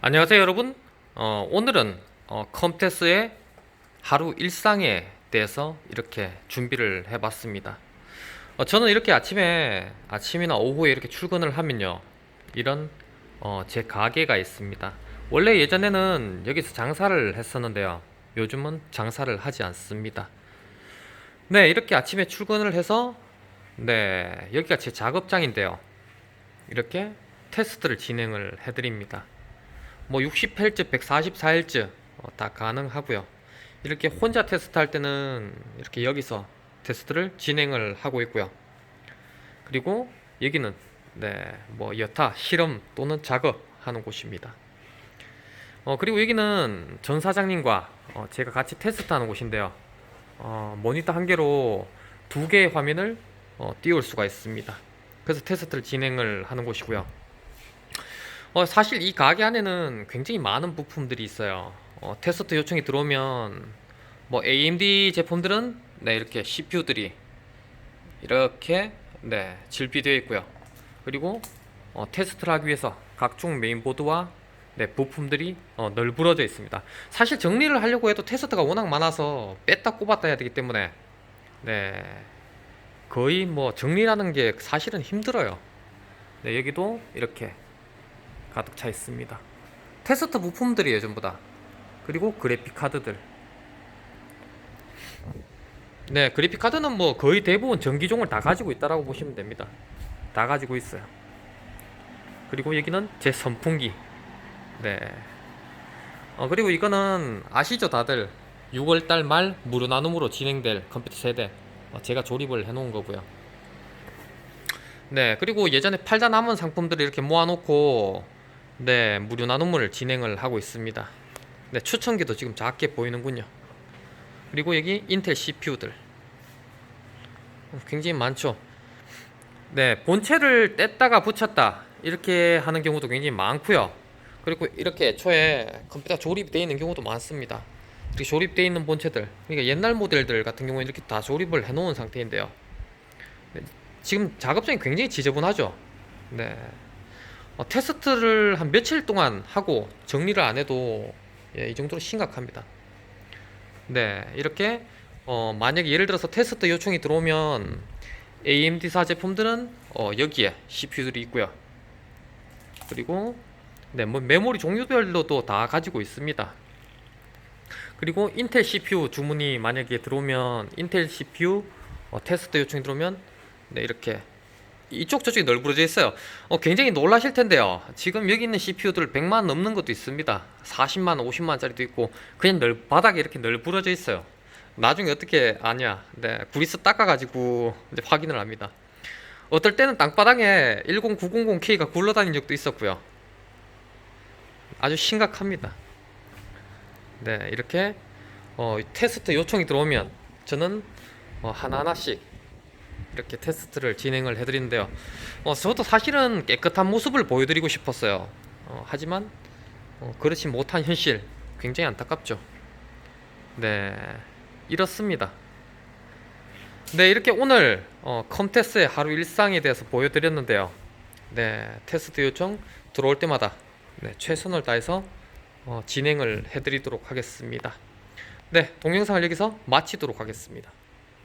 안녕하세요 여러분. 어, 오늘은 어, 컴테스의 하루 일상에 대해서 이렇게 준비를 해 봤습니다. 어, 저는 이렇게 아침에 아침이나 오후에 이렇게 출근을 하면요 이런 어, 제 가게가 있습니다. 원래 예전에는 여기서 장사를 했었는데요 요즘은 장사를 하지 않습니다. 네 이렇게 아침에 출근을 해서 네 여기가 제 작업장인데요 이렇게 테스트를 진행을 해 드립니다 뭐 60Hz, 144Hz 어, 다 가능하고요. 이렇게 혼자 테스트할 때는 이렇게 여기서 테스트를 진행을 하고 있고요. 그리고 여기는 네, 뭐 여타 실험 또는 작업하는 곳입니다. 어, 그리고 여기는 전 사장님과 어, 제가 같이 테스트하는 곳인데요. 어, 모니터 한 개로 두 개의 화면을 어, 띄울 수가 있습니다. 그래서 테스트를 진행을 하는 곳이고요. 어, 사실 이 가게 안에는 굉장히 많은 부품들이 있어요. 어, 테스트 요청이 들어오면 뭐 AMD 제품들은 네, 이렇게 CPU들이 이렇게 네, 질비되어 있고요. 그리고 어, 테스트를 하기 위해서 각종 메인보드와 네, 부품들이 어, 널브러져 있습니다. 사실 정리를 하려고 해도 테스트가 워낙 많아서 뺐다 꼽았다 해야 되기 때문에 네, 거의 뭐 정리라는 게 사실은 힘들어요. 네, 여기도 이렇게 가득 차 있습니다. 테스트 부품들이에요, 전부 다. 그리고 그래픽 카드들. 네, 그래픽 카드는 뭐 거의 대부분 전기종을 다 가지고 있다라고 보시면 됩니다. 다 가지고 있어요. 그리고 여기는 제 선풍기. 네. 어, 그리고 이거는 아시죠, 다들? 6월달 말 무료 나눔으로 진행될 컴퓨터 세대. 어, 제가 조립을 해놓은 거고요. 네, 그리고 예전에 팔다 남은 상품들을 이렇게 모아놓고 네, 무료 나눔을 진행을 하고 있습니다. 네, 추천기도 지금 작게 보이는군요. 그리고 여기 인텔 CPU들 굉장히 많죠. 네, 본체를 뗐다가 붙였다 이렇게 하는 경우도 굉장히 많고요. 그리고 이렇게 애초에 컴퓨터 조립되어 있는 경우도 많습니다. 이렇게 조립되어 있는 본체들, 그러니까 옛날 모델들 같은 경우에 이렇게 다 조립을 해놓은 상태인데요. 네, 지금 작업장이 굉장히 지저분하죠. 네. 어, 테스트를 한 며칠 동안 하고 정리를 안 해도 예, 이 정도로 심각합니다. 네, 이렇게 어, 만약에 예를 들어서 테스트 요청이 들어오면 AMD사 제품들은 어, 여기에 CPU들이 있고요. 그리고 네, 뭐 메모리 종류별로도 다 가지고 있습니다. 그리고 인텔 CPU 주문이 만약에 들어오면 인텔 CPU 어, 테스트 요청이 들어오면 네, 이렇게 이쪽 저쪽이 널브러져 있어요. 어, 굉장히 놀라실 텐데요. 지금 여기 있는 CPU들 100만 넘는 것도 있습니다. 40만, 50만 짜리도 있고 그냥 널 바닥에 이렇게 널브러져 있어요. 나중에 어떻게 아냐? 네, 구리스 닦아가지고 이제 확인을 합니다. 어떨 때는 땅바닥에 10900K가 굴러다닌 적도 있었고요. 아주 심각합니다. 네, 이렇게 어, 테스트 요청이 들어오면 저는 어, 하나하나씩 이렇게 테스트를 진행을 해드리는데요. 어, 저도 사실은 깨끗한 모습을 보여드리고 싶었어요. 어, 하지만 어, 그렇지 못한 현실 굉장히 안타깝죠. 네, 이렇습니다. 네, 이렇게 오늘 어, 컴테스의 하루 일상에 대해서 보여드렸는데요. 네, 테스트 요청 들어올 때마다 네, 최선을 다해서 어, 진행을 해드리도록 하겠습니다. 네, 동영상을 여기서 마치도록 하겠습니다.